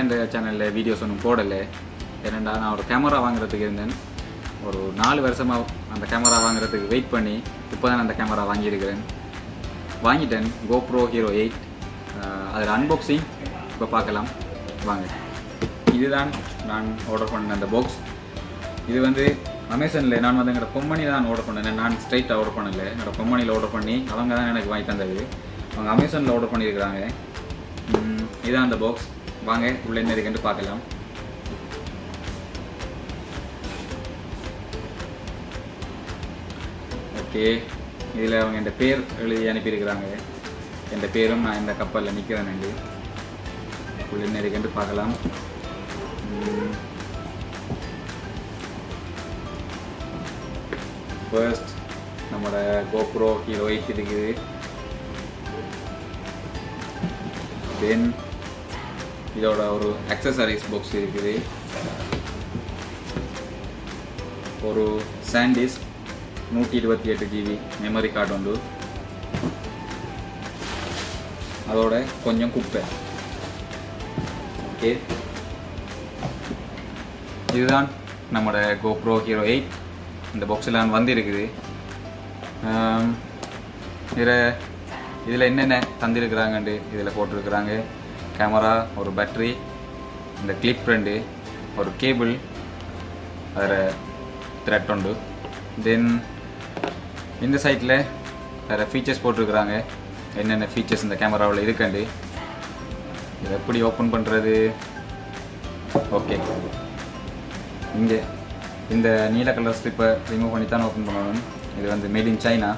நான் இந்த சேனலில் வீடியோஸ் ஒன்றும் போடலை. ஏனெண்டா நான் ஒரு கேமரா வாங்குறதுக்கு இருந்தேன். ஒரு நாலு வருஷமாக அந்த கேமரா வாங்குறதுக்கு வெயிட் பண்ணி இப்போ தான் அந்த கேமரா வாங்கியிருக்கிறேன். வாங்கிட்டேன். கோப்ரோ ஹீரோ எயிட் அதில் அன்பாக்சிங் இப்போ பார்க்கலாம். வாங்க. இதுதான் நான் ஆர்டர் பண்ண அந்த பாக்ஸ் இது வந்து அமேசானில் நான் வந்து என்னோடய பொம்மணி தான் ஆர்டர் பண்ணேன். நான் ஸ்ட்ரைட்டாக ஆர்டர் பண்ணலை. என்னோட பொம்மணியில் ஆர்டர் பண்ணி அவங்க தான் எனக்கு வாங்கி தந்தது. அவங்க அமேசானில் ஆர்டர் பண்ணியிருக்கிறாங்க. இதுதான் இதான் அந்த பாக்ஸ் வாங்க உள்ள என்ன இருக்குன்னு பார்க்கலாம். ஓகே இதில் அவங்க என் பேர் எழுதி அனுப்பியிருக்கிறாங்க. என் பேரும் நான் இந்த கப்பலில் நிற்கிறேன் உள்ள என்ன இருக்குன்னு பார்க்கலாம். ஃபர்ஸ்ட் நம்மளோட கோப்ரோ ஹீரோ இருக்குது தென் இதோட ஒரு அக்சசரிஸ் பாக்ஸ் இருக்குது. ஒரு சாண்டிஸ் நூற்றி இருபத்தி எட்டு ஜிபி மெமரி கார்டு உண்டு. அதோட கொஞ்சம் குப்பை. ஓகே இதுதான் நம்மளோட கோப்ரோ ஹீரோ எயிட் இந்த பாக்ஸில் வந்திருக்குது. இதில் இதில் என்னென்ன தந்திருக்கிறாங்கன்ட்டு இதில் போட்டிருக்கிறாங்க. கேமரா ஒரு பேட்ரி இந்த கிளிப் ரெண்டு ஒரு கேபிள் அதில் த்ரெட் உண்டு. தென் இந்த சைட்டில் வேறு ஃபீச்சர்ஸ் போட்டிருக்கிறாங்க. என்னென்ன ஃபீச்சர்ஸ் இந்த கேமராவில் இருக்குண்டு இதை எப்படி ஓப்பன் பண்ணுறது ஓகே இங்கே இந்த நீல கலர் ஸ்ட்ரிப்பை ரிமூவ் பண்ணி தான் ஓப்பன் பண்ணணும். இது வந்து made in China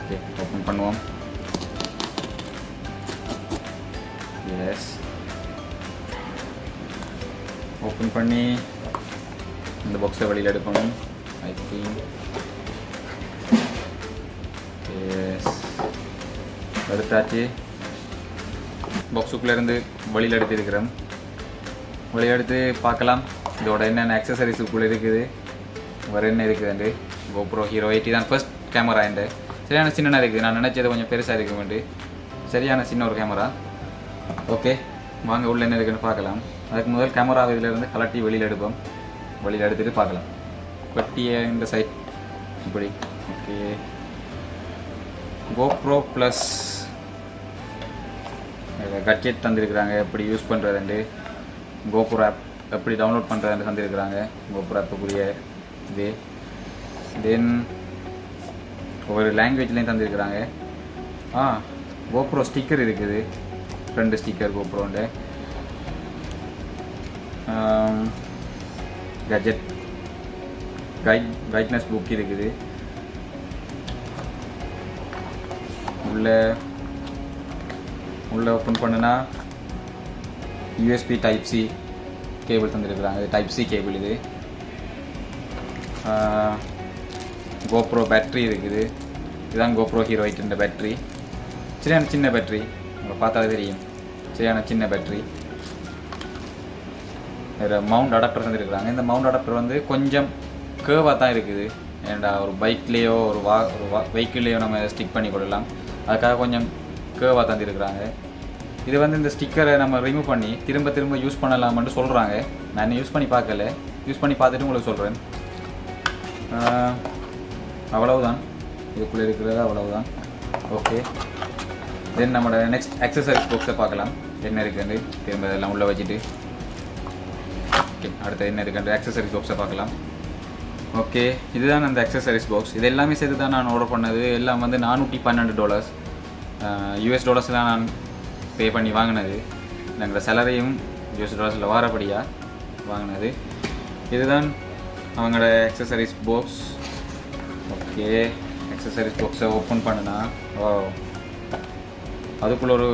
okay open பண்ணுவோம். எஸ் ஓப்பன் பண்ணி இந்த பாக்ஸை வெளியில் எடுக்கணும். ஐ திங்க் எஸ் எடுத்தாச்சு பாக்ஸுக்குள்ளே இருந்து வெளியில் எடுத்திருக்கிறோம் வெளியில் எடுத்து பார்க்கலாம். இதோட என்னென்ன அக்சசரிஸுக்குள்ளே இருக்குது. வேறு என்ன இருக்குதுண்டு கோப்ரோ ஹீரோ எயிட்டி தான் ஃபர்ஸ்ட் கேமரா எண்டு சரியான சின்னனாக இருக்குது. நான் நினச்சது கொஞ்சம் பெருசாக இருக்குமெண்டு சரியான சின்ன ஒரு கேமரா ஓகே வாங்க உள்ள என்ன இருக்குன்னு பார்க்கலாம். அதுக்கு முதல் கேமரா இதிலிருந்து கலட்டி வெளியில் எடுப்போம். வெளியில் எடுத்துட்டு பார்க்கலாம். பெட்டியை இந்த சைட் இப்படி. ஓகே. கோப்ரோ ப்ளஸ் கட்ஜெட் தந்திருக்கிறாங்க. எப்படி யூஸ் பண்ணுறதுண்டு கோப்ரோ ஆப் எப்படி டவுன்லோட் பண்ணுறதுன்னு தந்திருக்கிறாங்க. கோப்ரோ ஆப்புக்குரிய இது. தென் ஒவ்வொரு லாங்குவேஜ்லேயும் தந்திருக்கிறாங்க. ஆ கோப்ரோ ஸ்டிக்கர் இருக்குது. ரெண்டு ஸ்டிக்கர் கோப்ரோண்டு கஜெட் கைட் கைட்னஸ் புக் இருக்குது. உள்ள உள்ளே ஓப்பன் பண்ணுனா யூஎஸ்பி டைப் சி கேபிள் தந்துருக்குறாங்க. இது டைப் சி கேபிள் இது. கோப்ரோ பேட்ரி இருக்குது. இதுதான் கோப்ரோ ஹீரோ எயிட் பேட்ரி சின்ன சின்ன பேட்ரி உங்களுக்கு பார்த்தாலே தெரியும். சரியான சின்ன பேட்ரி வேறு மவுண்ட் அடாப்டர் தந்துருக்குறாங்க. இந்த மவுண்ட் அடாப்டர் வந்து கொஞ்சம் கேர்வாக தான் இருக்குது. ஏன்டா ஒரு பைக்லேயோ ஒரு வா ஒரு வா வெஹிக்கிள்லேயோ நம்ம ஸ்டிக் பண்ணி கொள்ளலாம். அதுக்காக கொஞ்சம் கேர்வாக தந்துருக்குறாங்க. இது வந்து இந்த ஸ்டிக்கரை நம்ம ரிமூவ் பண்ணி திரும்ப திரும்ப யூஸ் பண்ணலாம்னு சொல்கிறாங்க நான் இன்னும் யூஸ் பண்ணி பார்க்கல. யூஸ் பண்ணி பார்த்துட்டு உங்களுக்கு சொல்கிறேன் அவ்வளவுதான். இதுக்குள்ளே இருக்கிறது அவ்வளவுதான். ஓகே தென் நம்மளோட நெக்ஸ்ட் அக்சசரிஸ் பாக்ஸை பார்க்கலாம். என்ன இருக்குன்னு திரும்ப இதெல்லாம் உள்ளே வச்சுட்டு. ஓகே அடுத்து என்ன இருக்குன்ற அக்சசரிஸ் பாக்ஸை பார்க்கலாம். ஓகே இதுதான் அந்த அக்சசரிஸ் பாக்ஸ் இது எல்லாமே சேர்த்து தான் நான் ஆர்டர் பண்ணது. எல்லாம் வந்து நானூற்றி பன்னெண்டு டாலர்ஸ் யூஎஸ் டாலர்ஸ் தான் நான் பே பண்ணி வாங்கினது. எங்களோட சேலரியும் யூஎஸ் டாலர்ஸில் வாரப்படியாக வாங்கினது. இதுதான் அவங்களோட அக்சசரிஸ் பாக்ஸ் ஓகே அக்சசரிஸ் பாக்ஸை ஓப்பன் பண்ணுனா. ஓ அதுக்குள்ள ஒரு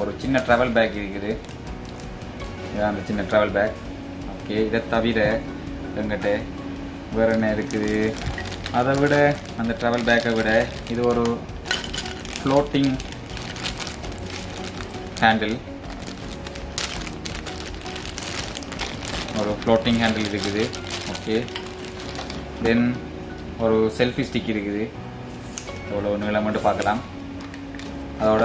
ஒரு சின்ன ட்ராவல் பேக் இருக்குது. அந்த சின்ன ட்ராவல் பேக் ஓகே இதை தவிர எங்கிட்ட வேறு என்ன இருக்குது? அதை விட அந்த ட்ராவல் பேக்கை விட இது ஒரு ஃப்ளோட்டிங் ஹேண்டில் ஒரு ஃப்ளோட்டிங் ஹேண்டில் இருக்குது. ஓகே தென் ஒரு செல்ஃபி ஸ்டிக் இருக்குது. எவ்வளோ நீளம் மட்டும் பார்க்கலாம். அதோட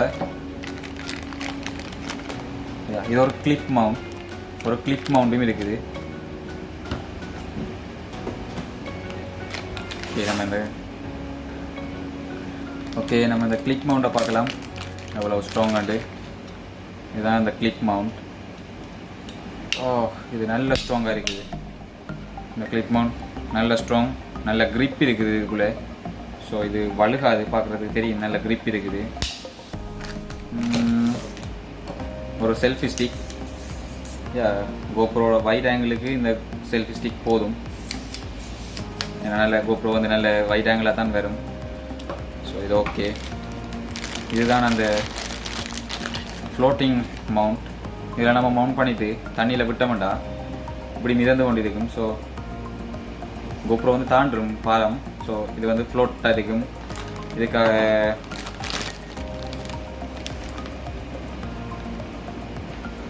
இது ஒரு கிளிப் மவுண்ட் ஒரு கிளிப் மவுண்டும் இருக்குது. ஓகே நம்ம இந்த ஓகே நம்ம இந்த கிளிக் மவுண்டை பார்க்கலாம். எவ்வளோ ஸ்ட்ராங்காண்டு இதுதான் இந்த கிளிக் மவுண்ட் ஓ இது நல்ல ஸ்ட்ராங்காக இருக்குது. இந்த கிளிக் மவுண்ட் நல்ல ஸ்ட்ராங் நல்ல க்ரிப் இருக்குது இதுக்குள்ளே. ஸோ இது வழுகாது பார்க்குறதுக்கு தெரியும். நல்ல க்ரிப் இருக்குது. ஒரு செல்ஃபி ஸ்டிக் யா கோப்ரோட வைட் ஆங்கிளுக்கு இந்த செல்ஃபி ஸ்டிக் போதும். ஏன்னா நல்ல கோப்ரோ வந்து நல்ல வைட் ஆங்கிளாக தான் வரும். ஸோ இது ஓகே இதுதான் அந்த ஃப்ளோட்டிங் மவுண்ட் இதில் நம்ம மவுண்ட் பண்ணிவிட்டு தண்ணியில் விட்டோம்டா இப்படி மிதந்து கொண்டு இருக்கும் ஸோ கோப்ரோ வந்து தாண்டும் பாலம். ஸோ இது வந்து ஃப்ளோட்டாக இருக்கும். இதுக்காக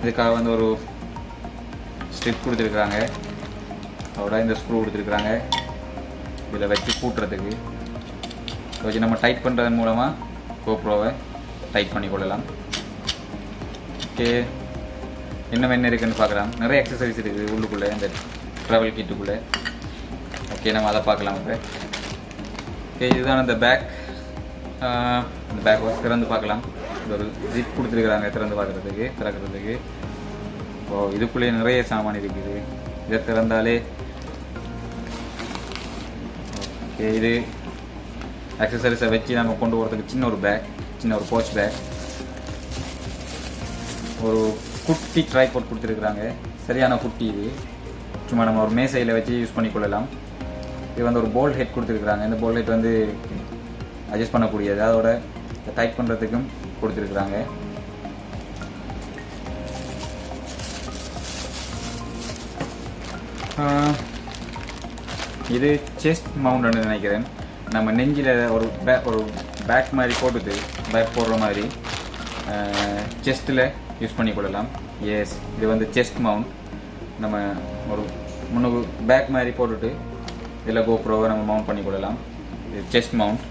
இதுக்காக வந்து ஒரு ஸ்ட்ரிப் கொடுத்துருக்குறாங்க. அதோட இந்த ஸ்க்ரூ கொடுத்துருக்குறாங்க. இதில் வச்சு கூட்டுறதுக்கு. இதை வச்சு நம்ம டைட் பண்ணுறதன் மூலமாக கோப்ரோவை டைட் பண்ணி கொள்ளலாம். ஓகே இன்னும் என்ன இருக்குதுன்னு பார்க்கலாம். நிறைய எக்ஸசைஸ் இருக்குது உள்ளுக்குள்ளே இந்த ட்ராவல் கிட்டுக்குள்ளே ஓகே நம்ம அதை பார்க்கலாம் இப்போ. ஓகே இதுதான் அந்த பேக் இந்த பேக் திறந்து பார்க்கலாம். ஒரு ஜிப் கொடுத்துருக்குறாங்க திறந்து பார்க்குறதுக்கு திறக்கிறதுக்கு. ஓ இதுக்குள்ளேயே நிறைய சாமான் இருக்குது. இதை திறந்தாலே ஓகே இது அக்சசரிஸை வச்சு நம்ம கொண்டு போகிறதுக்கு சின்ன ஒரு பேக் சின்ன ஒரு போச் பேக் ஒரு குட்டி ட்ரைபோர்ட் கொடுத்துருக்குறாங்க. சரியான குட்டி இது. சும்மா நம்ம ஒரு மேசையில் வச்சு யூஸ் பண்ணிக்கொள்ளலாம். இது வந்து ஒரு போல்ட் ஹெட் கொடுத்துருக்குறாங்க. இந்த போல்ட் ஹெட் வந்து அட்ஜஸ்ட் பண்ணக்கூடியது. அதோட டைட் பண்ணுறதுக்கும் கொடுத்துருக்குறாங்க. இது செஸ்ட் மவுண்ட்னு நினைக்கிறேன். நம்ம நெஞ்சில் ஒரு பே ஒரு பேக் மாதிரி போட்டுது பேக் போடுற மாதிரி செஸ்ட்டில் யூஸ் பண்ணி கொள்ளலாம். எஸ் இது வந்து செஸ்ட் மவுண்ட் நம்ம ஒரு முன்னுக்கு பேக் மாதிரி போட்டுட்டு இதில் கோப்ரோவை நம்ம மவுண்ட் பண்ணி கொள்ளலாம். இது செஸ்ட் மவுண்ட்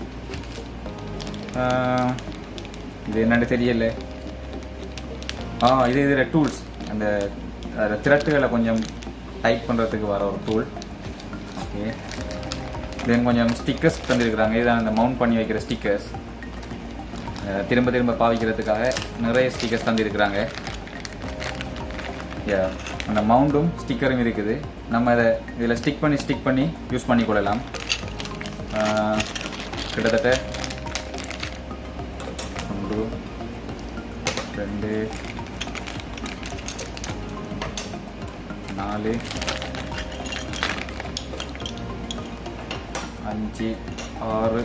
இது என்னன்னு தெரியல. ஆ இது இதில் டூல்ஸ் அந்த அதில் திரட்டுகளை கொஞ்சம் டைப் பண்ணுறதுக்கு வர ஒரு டூல் ஓகே தென் கொஞ்சம் ஸ்டிக்கர்ஸ் தந்துருக்குறாங்க. இதான் அந்த மவுண்ட் பண்ணி வைக்கிற ஸ்டிக்கர்ஸ் திரும்ப திரும்ப பாவிக்கிறதுக்காக நிறைய ஸ்டிக்கர்ஸ் தந்திருக்கிறாங்க. யா அந்த மவுண்டும் ஸ்டிக்கரும் இருக்குது. நம்ம இதை இதில் ஸ்டிக் பண்ணி ஸ்டிக் பண்ணி யூஸ் பண்ணி கொள்ளலாம் கிட்டத்தட்ட ரெண்டு. நாலு. அஞ்சு. ஆறு.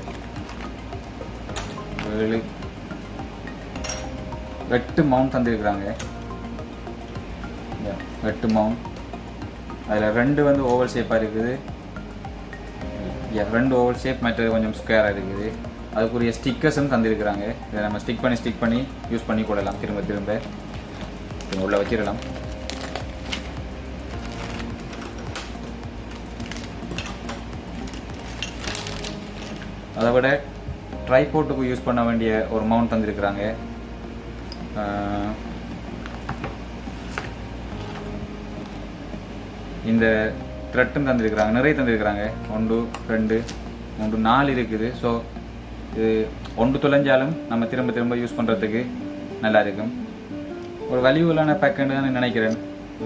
ஏழு. எட்டு மவுண்ட் தந்திருக்கிறாங்க. வெட்டு எட்டு மவுண்ட். அதில் ரெண்டு வந்து ஓவல் ஷேப்பாக இருக்குது. ரெண்டு ஓவல் ஷேப் மற்றது கொஞ்சம் ஸ்கொயராக இருக்குது. அதுக்குரிய ஸ்டிக்கர்ஸும் தந்திருக்கிறாங்க. இதை நம்ம ஸ்டிக் பண்ணி ஸ்டிக் பண்ணி யூஸ் பண்ணி கொள்ளலாம் திரும்ப திரும்ப. இதை உள்ள வச்சிடலாம். அதை விட ட்ரைபோர்ட்டுக்கு யூஸ் பண்ண வேண்டிய ஒரு மவுண்ட் தந்திருக்கிறாங்க. இந்த த்ரெட்டும் தந்திருக்கிறாங்க. நிறைய தந்திருக்கிறாங்க. ஒன்று ரெண்டு மூன்று நாலு இருக்குது. ஸோ இது ஒன்று தொலைஞ்சாலும் நம்ம திரும்ப திரும்ப யூஸ் பண்ணுறதுக்கு நல்லா இருக்கும் ஒரு வேல்யூவலான பேக்குன்னு தான் நினைக்கிறேன்.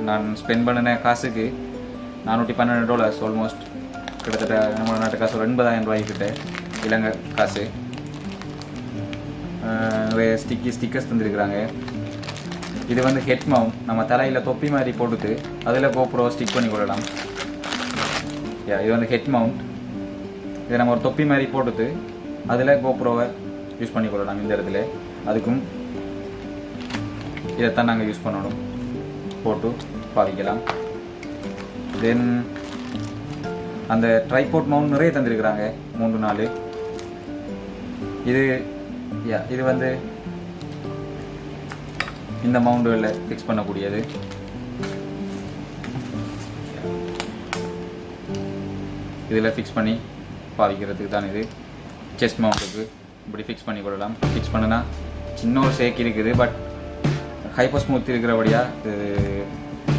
நான் ஸ்பெண்ட் பண்ணின காசுக்கு நானூற்றி பன்னெண்டு டாலர்ஸ் ஆல்மோஸ்ட் கிட்டத்தட்ட நம்ம நாட்டு காசு ஒரு எண்பதாயிரம் ரூபாய்க்கிட்ட இலங்கை காசு. நிறைய ஸ்டிக்கி ஸ்டிக்கர்ஸ் தந்திருக்கிறாங்க. இது வந்து ஹெட் மவுண்ட் நம்ம தலையில் தொப்பி மாதிரி போட்டுட்டு அதில் கோப்ரோ ஸ்டிக் பண்ணி கொள்ளலாம். யா இது வந்து ஹெட் மவுண்ட் இதை நம்ம ஒரு தொப்பி மாதிரி போட்டுட்டு அதில் கோப்ரோவை யூஸ் பண்ணி கொள்ளலாம் இந்த இடத்துல. அதுக்கும் இதைத்தான் நாங்கள் யூஸ் பண்ணணும். போட்டு பாவிக்கலாம். தென் அந்த ட்ரைபோர்ட் மவுண்ட் நிறைய தந்திருக்கிறாங்க. மூன்று நாலு. இது இது வந்து இந்த மவுண்டுகளில் ஃபிக்ஸ் பண்ணக்கூடியது. இதில் ஃபிக்ஸ் பண்ணி பாவிக்கிறதுக்கு தான் இது. செஸ் மவுண்ட்டுக்கு இப்படி ஃபிக்ஸ் பண்ணி கொள்ளலாம் ஃபிக்ஸ் பண்ணுனா சின்ன ஒரு சேக் இருக்குது பட் ஹைப்பர் ஸ்மூத் இருக்கிறபடியா இது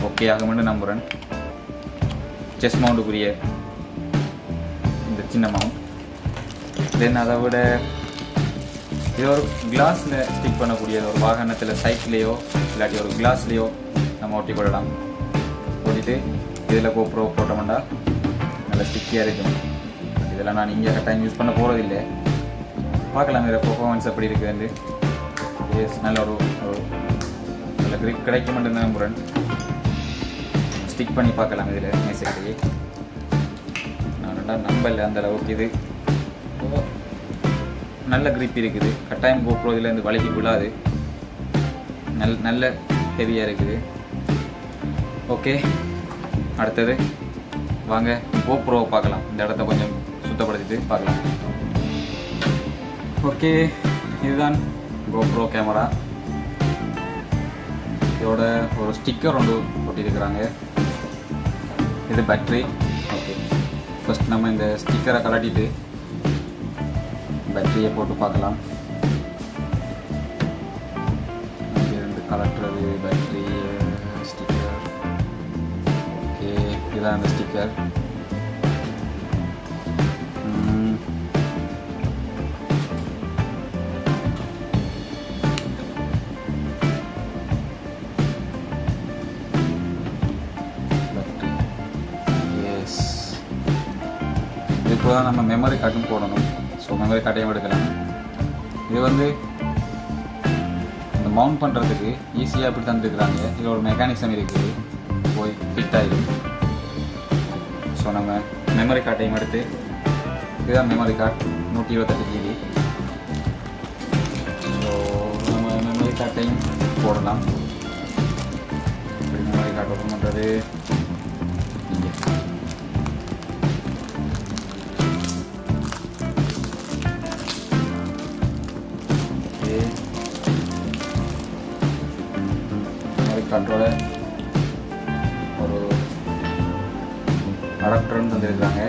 ஓகே ஆகும்னு நம்புகிறேன் செஸ் மவுண்டுக்குரிய இந்த சின்ன மவுண்ட் தென் அதை விட இது ஒரு கிளாஸில் ஸ்டிக் பண்ணக்கூடிய ஒரு வாகனத்தில் சைக்கிளையோ இல்லாட்டி ஒரு கிளாஸ்லேயோ நம்ம ஒட்டி கொள்ளலாம். ஓட்டிட்டு இதில் கோப்ரோ போட்டோம்னா நல்லா ஸ்டிக்கியாக இருக்கும். இதெல்லாம் நான் இங்கே டைம் யூஸ் பண்ண போகிறதில்லை பார்க்கலாம் இதில் பர்ஃபார்மன்ஸ் எப்படி இருக்குதுன்னு எஸ் நல்ல ஒரு நல்ல கிரிப் கிடைக்க தான் நம்புகிறேன் ஸ்டிக் பண்ணி பார்க்கலாம் இதில் மேசைக்கிட்டே நான் ரெண்டாம் நம்பலை அந்த அளவுக்கு இது. நல்ல கிரிப் இருக்குது. கட்டாயம் கோப்ரோ இதுலேருந்து வலிக்கு விழாது. நல் நல்ல ஹெவியாக இருக்குது. ஓகே அடுத்தது. வாங்க கோப்ரோவை பார்க்கலாம். இந்த இடத்த கொஞ்சம் சுத்தப்படுத்திட்டு பார்க்கலாம். ஓகே இதுதான் கோப்ரோ கேமரா. இதோட ஒரு ஸ்டிக்கர் ஒன்று ஒட்டியிருக்கிறாங்க. இது பேட்ரி ஓகே. ஃபஸ்ட் நம்ம இந்த ஸ்டிக்கரை கலட்டிட்டு பேட்டரியை போட்டு பார்க்கலாம். இருந்து கலட்டுறது பேட்டரி ஸ்டிக்கர். ஓகே இதுதான் அந்த ஸ்டிக்கர். இப்போ தான் நம்ம மெமரி கார்டும் போடணும். ஸோ மெமரி கார்டையும் எடுக்கலாம். இது வந்து இந்த மவுண்ட் பண்ணுறதுக்கு ஈஸியாக இப்படி தந்துருக்குறாங்க. இதில் ஒரு மெக்கானிசம் இருக்குது. போய் ஃபிட் ஆகிடும் ஸோ நம்ம மெமரி கார்டையும் எடுத்து இதுதான் மெமரி கார்டு நூற்றி இருபத்தெட்டு ஜிபி ஸோ நம்ம மெமரி கார்டையும் போடலாம். மெமரி கார்டு ஓப்பன் பண்ணுறது ஓகே மெமரி ஒரு அடாப்டர்னு தந்துருக்காங்க.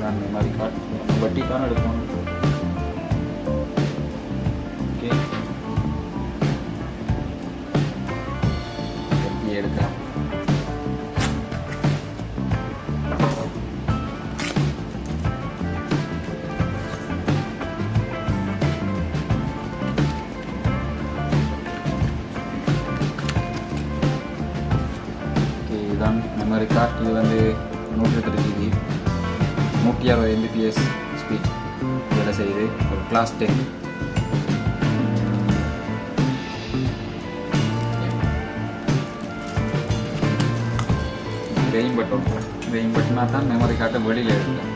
நான் மெமரி கார்டு வட்டி தான் எடுக்கணும். இந்த மாதிரி கார்டு இது வந்து நூற்றி ஜிபி நூற்றி அறுபது எம்பிபிஎஸ் ஸ்பீட் வேலை செய்யுது. ஒரு கிளாஸ் டென் வெயின் பட்டன் வெயின் பட்டனாக தான் மெமரி கார்டை வெளியில் எடுக்கலாம்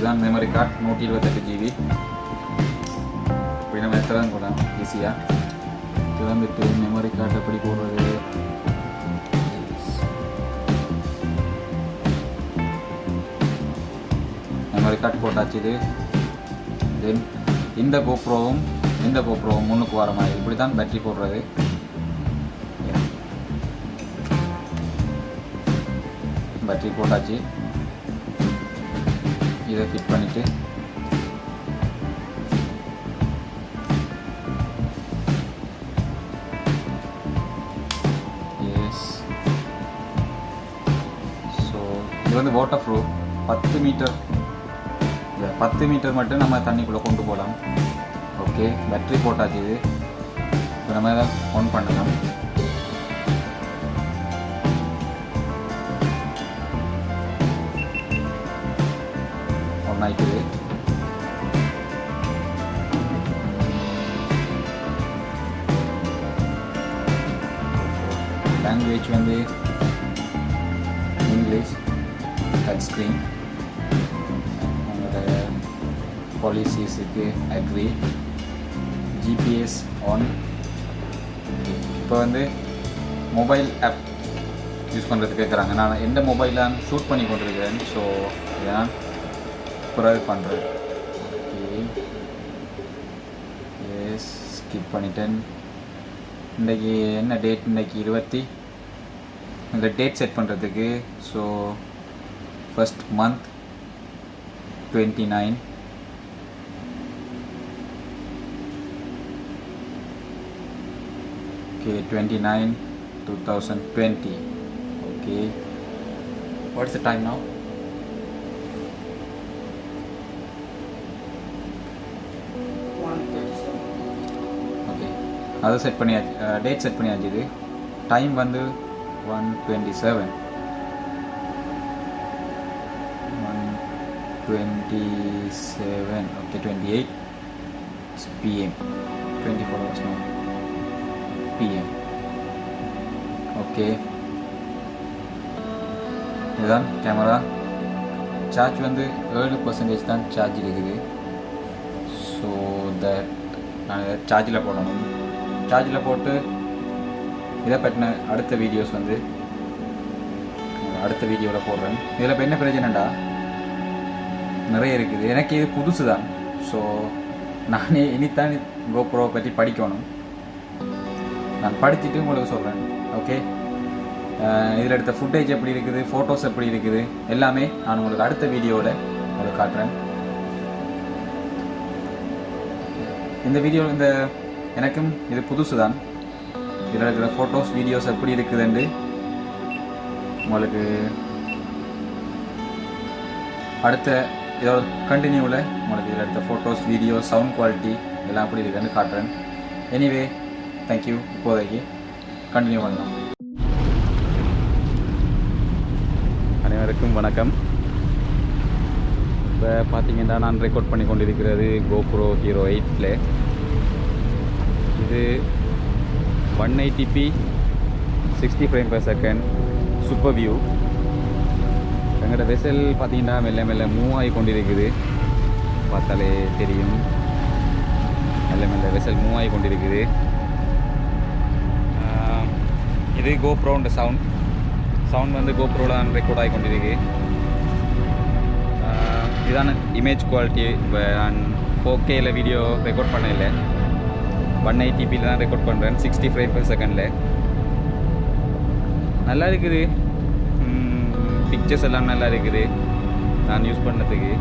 இதுதான் மெமரி கார்டு நூற்றி இருபத்தெட்டு ஜிபி இப்படி நம்ம எத்தனை கூட ஈஸியாக இது வந்துட்டு மெமரி கார்டு எப்படி போடுறது? மெமரி கார்டு போட்டாச்சு இது. தென் இந்த கோப்ரோவும் இந்த கோப்ரோவும் முன்னுக்கு வர மாதிரி இப்படி தான் பேட்டரி போடுறது பேட்டரி போட்டாச்சு. இதை ஃபிட் பண்ணிவிட்டு ஸோ இது வந்து வாட்டர் ப்ரூஃப் பத்து மீட்டர் இல்லை பத்து மீட்டர் மட்டும் நம்ம தண்ணிக்குள்ளே கொண்டு போகலாம். ஓகே பேட்டரி போட்டாச்சு இது. இப்போ நம்ம இதை ஆன் பண்ணலாம். ஒன் ஆயிட்டுது வந்து இங்கிலீஷ் டச் ஸ்க்ரீன் உங்களோட பாலிசிஸுக்கு அக்ரி ஜிபிஎஸ் ஆன் இப்போ வந்து மொபைல் ஆப் யூஸ் பண்ணுறதுக்கு கேட்குறாங்க நான் எந்த மொபைலான் ஷூட் பண்ணி கொண்டிருக்கிறேன் ஸோ சூப்பராக பண்ணுறேன் ஓகே. எஸ் ஸ்கிப் பண்ணிட்டேன். இன்றைக்கி என்ன டேட் இன்றைக்கி இருபத்தி. இந்த டேட் செட் பண்ணுறதுக்கு so first month twenty nine okay twenty nine two thousand twenty okay what's the time now அதை செட் பண்ணியாச்சு டேட் செட் பண்ணியாச்சு இது. டைம் வந்து one twenty seven one twenty seven okay twenty eight PM twenty four hours no PM okay இதுதான் camera charge வந்து ஏழு percentage தான் charge இருக்குது. ஸோ தட் நான் சார்ஜில் போடணும். சார்ஜில் போட்டு இதை பற்றின அடுத்த வீடியோஸ் வந்து அடுத்த வீடியோவில் போடுறேன். இதில் இப்போ என்ன பிரச்சனைடா நிறைய இருக்குது. எனக்கு இது புதுசு தான் ஸோ நானே இனித்தான் கோப்ரோ பற்றி படிக்கணும். நான் படிச்சுட்டு உங்களுக்கு சொல்கிறேன் ஓகே இதில் எடுத்த ஃபுட்டேஜ் எப்படி இருக்குது ஃபோட்டோஸ் எப்படி இருக்குது எல்லாமே நான் உங்களுக்கு அடுத்த வீடியோவில் உங்களுக்கு காட்டுறேன். இந்த வீடியோ இந்த எனக்கும் இது புதுசு தான் இதில் இருக்கிற ஃபோட்டோஸ் வீடியோஸ் எப்படி இருக்குதுன்னு உங்களுக்கு அடுத்த இதோட கண்டினியூவில் உங்களுக்கு இதில் எடுத்த ஃபோட்டோஸ் வீடியோ சவுண்ட் குவாலிட்டி எல்லாம் எப்படி இருக்குதுன்னு காட்டுறேன். எனிவே தேங்க்யூ இப்போதைக்கு கண்டினியூ பண்ணலாம். அனைவருக்கும் வணக்கம். இப்போ பார்த்தீங்கன்னா நான் ரெக்கார்ட் பண்ணி கொண்டிருக்கிறது கோப்ரோ ஹீரோ எயிட்டில் இது one eighty P sixty frame per second super view எங்களோட வெசல் பார்த்தீங்கன்னா மெல்ல மெல்ல மூவ் ஆகி கொண்டிருக்குது. பார்த்தாலே தெரியும். மெல்ல மெல்ல வெசல் மூவ் ஆகி கொண்டிருக்குது. இது கோப்ரோன்ற சவுண்ட் சவுண்ட் வந்து கோப்ரோவில் தான் ரெக்கார்ட் ஆகி கொண்டிருக்கு. இதான இமேஜ் குவாலிட்டி இப்போ நான் ஃபோர் கேயில் வீடியோ ரெக்கார்ட் பண்ண இல்லை ஒன் எயிட்டிபியில் தான் ரெக்கார்ட் பண்ணுறேன் சிக்ஸ்டி ஃபைவ் பர் செகண்டில் நல்லா இருக்குது. பிக்சர்ஸ் எல்லாம் நல்லா இருக்குது. நான் யூஸ் பண்ணதுக்கு.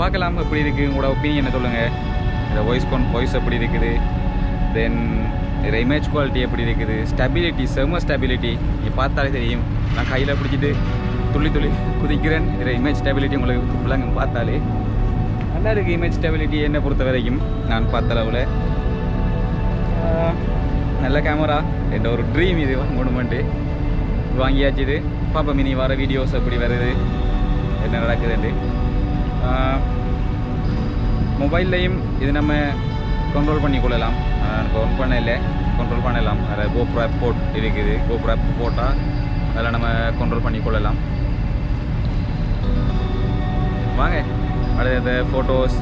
பார்க்கலாம் எப்படி இருக்குது உங்களோட ஒப்பீனியனை சொல்லுங்கள் இந்த வாய்ஸ் கொன் வாய்ஸ் எப்படி இருக்குது? தென் இதில் இமேஜ் குவாலிட்டி எப்படி இருக்குது? ஸ்டெபிலிட்டி செம ஸ்டெபிலிட்டி நீ பார்த்தாலே தெரியும். நான் கையில் பிடிச்சிட்டு துள்ளி துள்ளி குதிக்கிறேன். இதில் இமேஜ் ஸ்டெபிலிட்டி உங்களுக்கு பிள்ளைங்க பார்த்தாலே. நல்லா இருக்குது இமேஜ் ஸ்டெபிலிட்டி என்னை பொறுத்த வரைக்கும் நான் பார்த்தளவில் நல்ல கேமரா என்ற ஒரு ட்ரீம் இது வாங்கணுமெண்ட்டு வாங்கியாச்சு இது. பார்ப்போம் இனி வர வீடியோஸ் எப்படி வருது என்ன நடக்குதுன்ட்டு. மொபைல்லையும் இது நம்ம கண்ட்ரோல் பண்ணி கொள்ளலாம். இப்போ ஒன் பண்ண இல்லை கண்ட்ரோல் பண்ணலாம். அதில் கோப்ரோ ஆப் போட் இருக்குது. கோப்ரோ ஆப் போட்டால் அதில் நம்ம கண்ட்ரோல் பண்ணி கொள்ளலாம். வாங்க. அடுத்தது இந்த ஃபோட்டோஸ்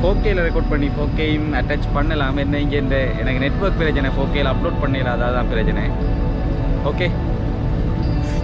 ஃபோக்கேயில் ரெக்கார்ட் பண்ணி ஃபோக்கேயும் அட்டாச் பண்ணலாம். என்ன இங்கே இந்த எனக்கு நெட்ஒர்க் பிரச்சனை ஃபோக்கேயில் அப்லோட் பண்ணிடலாம். அதான் பிரச்சனை. ஓகே